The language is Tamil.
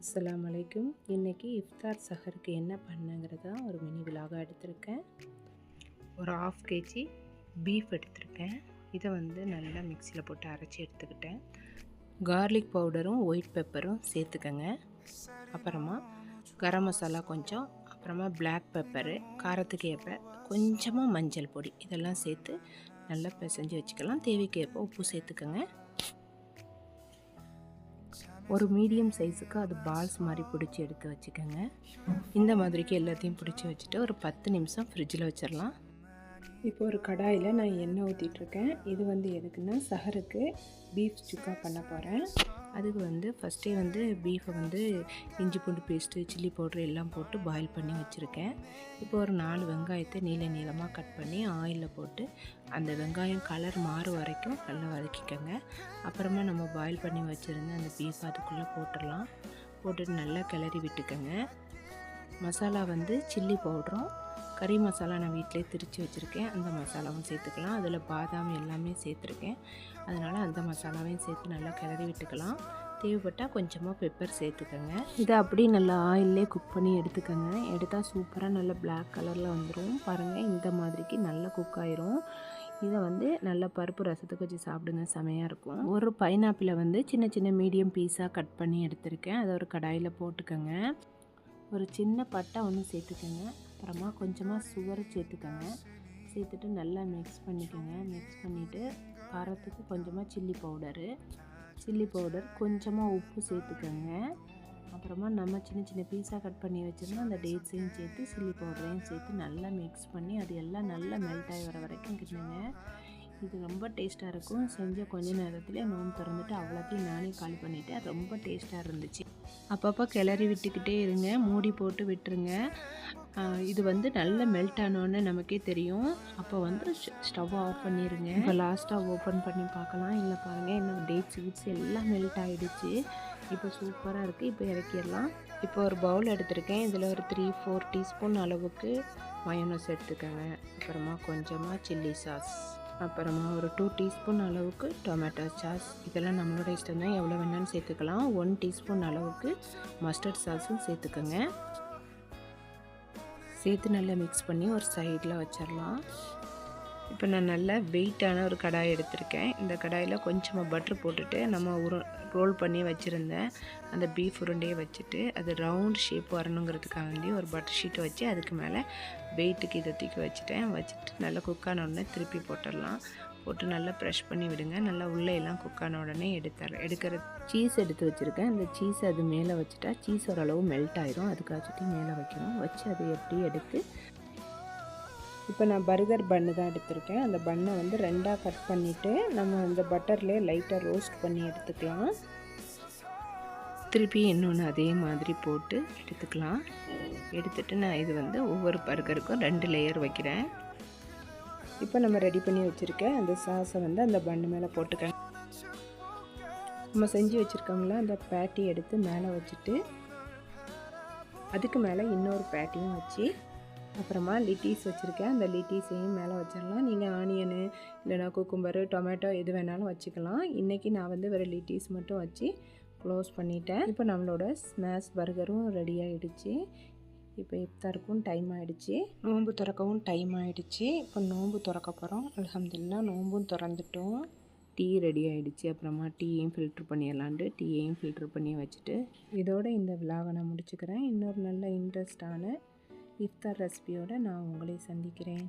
அஸ்லாம் அலைக்கும். இன்றைக்கி இஃப்தார் சஹருக்கு என்ன பண்ணுங்கிறதா ஒரு மினி விலாக எடுத்திருக்கேன். ஒரு ஆஃப் கேஜி பீஃப் எடுத்திருக்கேன். இதை வந்து நல்லா மிக்சியில் போட்டு அரைச்சி எடுத்துக்கிட்டேன். கார்லிக் பவுடரும் ஒயிட் பெப்பரும் சேர்த்துக்கங்க. அப்புறமா கரம் மசாலா கொஞ்சம் அப்புறமா பிளாக் பெப்பரு காரத்துக்கு ஏற்ப கொஞ்சமாக மஞ்சள் பொடி இதெல்லாம் சேர்த்து நல்லா பிசைஞ்சு வச்சுக்கலாம். தேவைக்கு ஏற்ப உப்பு சேர்த்துக்கங்க. ஒரு மீடியம் சைஸுக்கு அது பால்ஸ் மாதிரி பிடிச்சி எடுத்து வச்சுக்கோங்க. இந்த மாதிரிக்கு எல்லாத்தையும் பிடிச்சி வச்சுட்டு ஒரு பத்து நிமிஷம் ஃப்ரிட்ஜில் வச்சிடலாம். இப்போ ஒரு கடாயில் நான் எண்ணெய் ஊற்றிட்டுருக்கேன் இது வந்து எதுக்குன்னா சஹருக்கு பீஃப் சுக்கா பண்ண போகிறேன் அதுக்கு வந்து ஃபஸ்ட்டே வந்து பீஃபை வந்து இஞ்சி பூண்டு பேஸ்ட்டு சில்லி பவுட்ரு எல்லாம் போட்டு பாயில் பண்ணி வச்சுருக்கேன். இப்போ ஒரு நாலு வெங்காயத்தை நீள நீளமாக கட் பண்ணி ஆயிலில் போட்டு அந்த வெங்காயம் கலர் மாறு வரைக்கும் நல்லா வதக்கிக்கோங்க. அப்புறமா நம்ம பாயில் பண்ணி வச்சுருந்த அந்த பீஃப் அதுக்குள்ளே போட்டுடலாம். போட்டுட்டு நல்லா கிளறி விட்டுக்கோங்க. மசாலா வந்து சில்லி பவுட்ரும் கறி மசாலா நான் வீட்டிலே திரித்து வச்சுருக்கேன். அந்த மசாலாவும் சேர்த்துக்கலாம். அதில் பாதாம் எல்லாமே சேர்த்துருக்கேன். அதனால் அந்த மசாலாவையும் சேர்த்து நல்லா கிளறி விட்டுக்கலாம். தேவைப்பட்டால் கொஞ்சமாக பெப்பர் சேர்த்துக்கோங்க. இதை அப்படி நல்லா ஆயிலே குக் பண்ணி எடுத்துக்கோங்க. எடுத்தால் சூப்பராக நல்லா பிளாக் கலரில் வந்துடும் பாருங்கள் இந்த மாதிரிக்கு நல்லா குக் ஆயிரும். இதை வந்து நல்ல பருப்பு ரசத்துக்கு வச்சு சாப்பிடுங்க. செமையாக இருக்கும். ஒரு பைனாப்பிளை வந்து சின்ன சின்ன மீடியம் பீஸாக கட் பண்ணி எடுத்திருக்கேன். அதை ஒரு கடாயில் போட்டுக்கோங்க. ஒரு சின்ன பட்டை ஒன்று சேர்த்துக்கோங்க. அப்புறமா கொஞ்சமாக சுகர் சேர்த்துக்கோங்க. சேர்த்துட்டு நல்லா மிக்ஸ் பண்ணிக்கோங்க. மிக்ஸ் பண்ணிவிட்டு காரத்துக்கு கொஞ்சமாக சில்லி பவுடரு சில்லி பவுடர் கொஞ்சமாக உப்பு சேர்த்துக்கோங்க. அப்புறமா நம்ம சின்ன சின்ன பீஸாக கட் பண்ணி வச்சுருந்தோம் அந்த டேட்ஸையும் சேர்த்து சில்லி பவுடரையும் சேர்த்து நல்லா மிக்ஸ் பண்ணி அது எல்லாம் நல்லா மெல்ட் ஆகி வர வரைக்கும் கிட்டுங்க இது ரொம்ப டேஸ்ட்டாக இருக்கும். செஞ்ச கொஞ்ச நேரத்தில் நோன் திறந்துட்டு அவ்வளோத்தையும் நானே காலி பண்ணிவிட்டேன் ரொம்ப டேஸ்ட்டாக இருந்துச்சு. அப்பப்போ கிளறி விட்டுக்கிட்டே இருங்க. மூடி போட்டு விட்டுருங்க. இது வந்து நல்ல மெல்ட் ஆனோன்னு நமக்கே தெரியும். அப்போ வந்து ஸ்டவ் ஆஃப் பண்ணிடுங்க இப்போ லாஸ்ட்டாக ஓப்பன் பண்ணி பார்க்கலாம். இல்லை பாருங்கள் என்னோடய டேட்ஸ் கீட்ஸ் எல்லாம் மெல்ட் ஆகிடுச்சு இப்போ சூப்பராக இருக்குது இப்போ இறக்கிடலாம். இப்போ ஒரு பவுல் எடுத்திருக்கேன். இதில் ஒரு த்ரீ ஃபோர் டீஸ்பூன் அளவுக்கு மயோனஸ் எடுத்துக்கோங்க. அப்புறமா கொஞ்சமாக சில்லி சாஸ் அப்புறமா ஒரு டூ டீஸ்பூன் அளவுக்கு டொமேட்டோ சாஸ் இதெல்லாம் நம்மளோட இஷ்டம் தான் எவ்வளோ வேணாலும் சேர்த்துக்கலாம். ஒன் டீஸ்பூன் அளவுக்கு மஸ்டர்ட் சாஸும் சேர்த்துக்கோங்க. சேர்த்து நல்லா மிக்ஸ் பண்ணி ஒரு சைடில் வச்சிடலாம். இப்போ நான் நல்ல வெயிட்டான ஒரு கடாய் எடுத்திருக்கேன். இந்த கடாயில் கொஞ்சமாக பட்டர் போட்டுட்டு நம்ம உரு ரோல் பண்ணி வச்சுருந்தேன் அந்த பீஃப் உருண்டையை வச்சுட்டு அது ரவுண்ட் ஷேப் வரணுங்கிறதுக்காக ஒரு பட்டர் ஷீட்டை வச்சு அதுக்கு மேலே வெயிட்டுக்கு இதை தூக்கி வச்சுட்டேன். வச்சுட்டு நல்லா குக்கான உடனே திருப்பி போட்டுடலாம். போட்டு நல்லா ப்ரெஷ் பண்ணி விடுங்க. நல்லா உள்ளே எல்லாம் குக்கான உடனே எடுத்துற எடுக்கிற சீஸ் எடுத்து வச்சுருக்கேன். அந்த சீஸ் அது மேலே வச்சுட்டா சீஸ் ஓரளவு மெல்ட் ஆயிரும். அதுக்காச்சுட்டு மேலே வைக்கணும். வச்சு அதை எப்படி எடுத்து இப்போ நான் பர்கர் பன்னு தான் எடுத்திருக்கேன். அந்த பன்னை வந்து ரெண்டாக கட் பண்ணிவிட்டு நம்ம அந்த பட்டர்லேயே லைட்டாக ரோஸ்ட் பண்ணி எடுத்துக்கலாம். திருப்பி இன்னொன்று அதே மாதிரி போட்டு எடுத்துக்கலாம். எடுத்துகிட்டு நான் இது வந்து ஒவ்வொரு பர்கருக்கும் ரெண்டு லேயர் வைக்கிறேன். இப்போ நம்ம ரெடி பண்ணி வச்சுருக்க அந்த சாஸை வந்து அந்த பண்ணு மேலே போட்டுக்க நம்ம செஞ்சு வச்சுருக்கோம்ல அந்த பேட்டி எடுத்து மேலே வச்சுட்டு அதுக்கு மேலே இன்னொரு பேட்டியும் வச்சு அப்புறமா லிட்டீஸ் வச்சுருக்கேன். அந்த லிட்டீஸையும் மேலே வச்சிடலாம். நீங்கள் ஆனியனு இல்லைனா குக்கும்பரு டொமேட்டோ எது வேணாலும் வச்சுக்கலாம். இன்றைக்கி நான் வந்து வேறு லிட்டீஸ் மட்டும் வச்சு க்ளோஸ் பண்ணிட்டேன். இப்போ நம்மளோட ஸ்மாஷ் பர்கரும் ரெடி ஆகிடுச்சு இப்போ இஃப்தாருக்கும் டைம் ஆகிடுச்சு நோன்பு திறக்கவும் டைம் ஆகிடுச்சு இப்போ நோன்பு திறக்க போகிறோம் அலமதுல்லா நோன்பும் திறந்துட்டோம். டீ ரெடி ஆகிடுச்சு அப்புறமா டீயையும் ஃபில்ட்ரு பண்ணிடலான்ட்டு டீயையும் ஃபில்ட்ரு பண்ணி வச்சுட்டு இதோட இந்த விழாவை நான் முடிச்சுக்கிறேன். இன்னொரு நல்ல இன்ட்ரெஸ்டான இஃப்தார் ரெசிபியோடு நான் உங்களை சந்திக்கிறேன்.